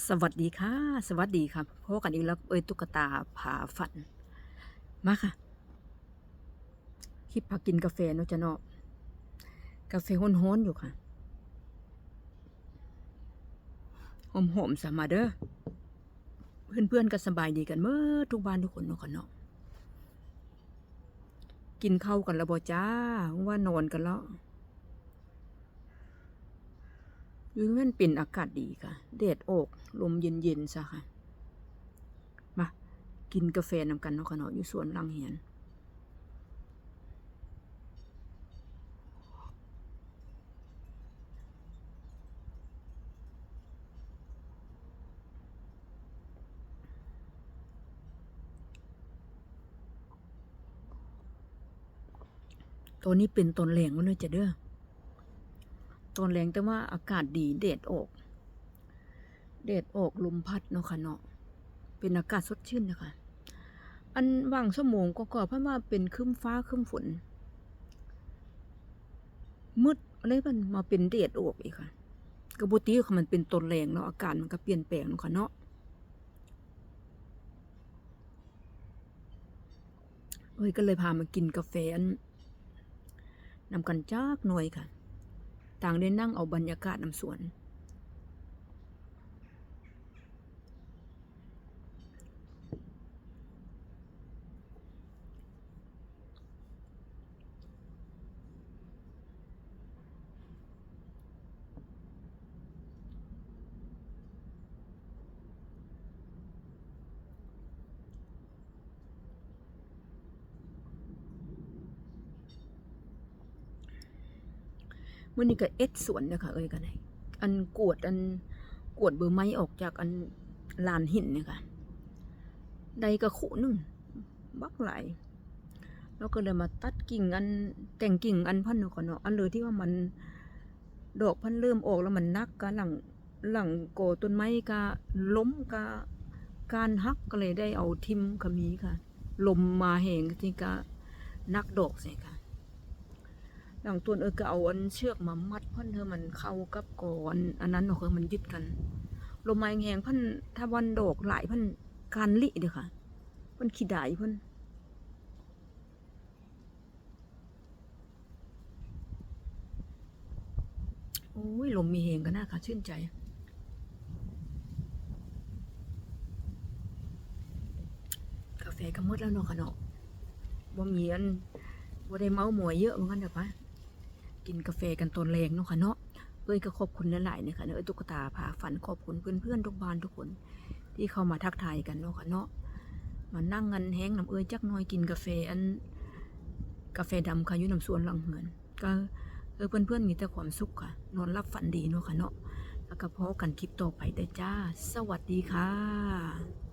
สวัสดีค่ะ สวัสดีครับพบกันอีกแล้วเอ้ยตุ๊กตาผาฝัน มาค่ะคลิปพักกินกาแฟเนาะจะเนาะกาแฟฮ้อนๆอยู่ค่ะหอมๆสามาเด้อเพื่อนๆก็สบายดีกันเมื่อทุกบ้านทุกคนเนาะค่ะเนาะกินข้าวกันแล้วบ่จ้าว่านอนกันแล้ว อยู่นั่นเป็นอากาศดีค่ะแดดออก ลมเย็นๆซะค่ะ มากินกาแฟนำกันเนาะค่ะเนาะอยู่สวนลังเหียนตัวนี้เป็นต้นแรงมันเลยจะเด้อ ตอนแรงแต่ว่าอากาศดีแดดออกแดดออกลมพัดเนาะค่ะเนาะเป็นอากาศสดชื่นนะคะ อันว่างชั่วโมงก็ก็เพราะว่าเป็นครึ้มฟ้าครึ้มฝน มืดอะไรมันมาเป็นแดดออกอีกค่ะกระบุตีค่ะมันเป็นต้นแรงเนาะอากาศมันก็เปลี่ยนแปลงเนาะค่ะเนาะเอ้ยก็เลยพามากินกาแฟอันนำกันจากหน่อยค่ะ ต่างได้นั่งเอาบรรยากาศนำสวน มื่อนี้ก็เอ็ดสวนนะคะเอ้ยกันไห้อันกวดอันกวดเบอร์ไม้ออกจากอันลานหินเนี่ยค่ะใดกระขุนึงบักไหลแล้วก็เลยมาตัดกิ่งอันแต่งกิ่งอันพันเนาะก่อนเนาะอันเลยที่ว่ามันดอกพันเริ่มออกแล้วมันนักกะหลังหลังโกต้นไม้กะล้มกะการฮักก็เลยได้เอาทิมขมีค่ะ ลมมาแหงที่กะนักดอกใส่ค่ะ หลังตัวเออก็เอาอันเชือกมามัดพันเธอมันเข้ากับก่อนอันนั้นเนาะคือมันยึดกันลมไม้แหงพันถ้าวันดอกหลายพันการลิเด้อค่ะพันขี้ดายพันโอ้ยลมมีแหงก็น่าค่ะชื่นใจกาแฟก็หมดแล้วเนาะค่ะเนาะบ่มีอันบ่ได้เมาหมวยเยอะเหมือนกันเด้อปะ กินกาแฟกันตอนแรงเนาะค่ะเนาะเอ้ยก็ขอบคุณหลายๆนะคะเนาะเอ้ยตุ๊กตาพาฝันขอบคุณเพื่อนๆทุกบ้านทุกคน ที่เข้ามาทักทายกันเนาะค่ะเนาะมานั่งกันแห้งน้ำเอ้ยจักน้อยกินกาแฟอันกาแฟดำค่ะยู่น้ำสวนหลังเหือน ก็เออเพื่อนๆมีแต่ความสุขค่ะ นอนรับฝันดีเนาะค่ะเนาะแล้วก็พอกันคลิปต่อไปแต่จ้า สวัสดีค่ะ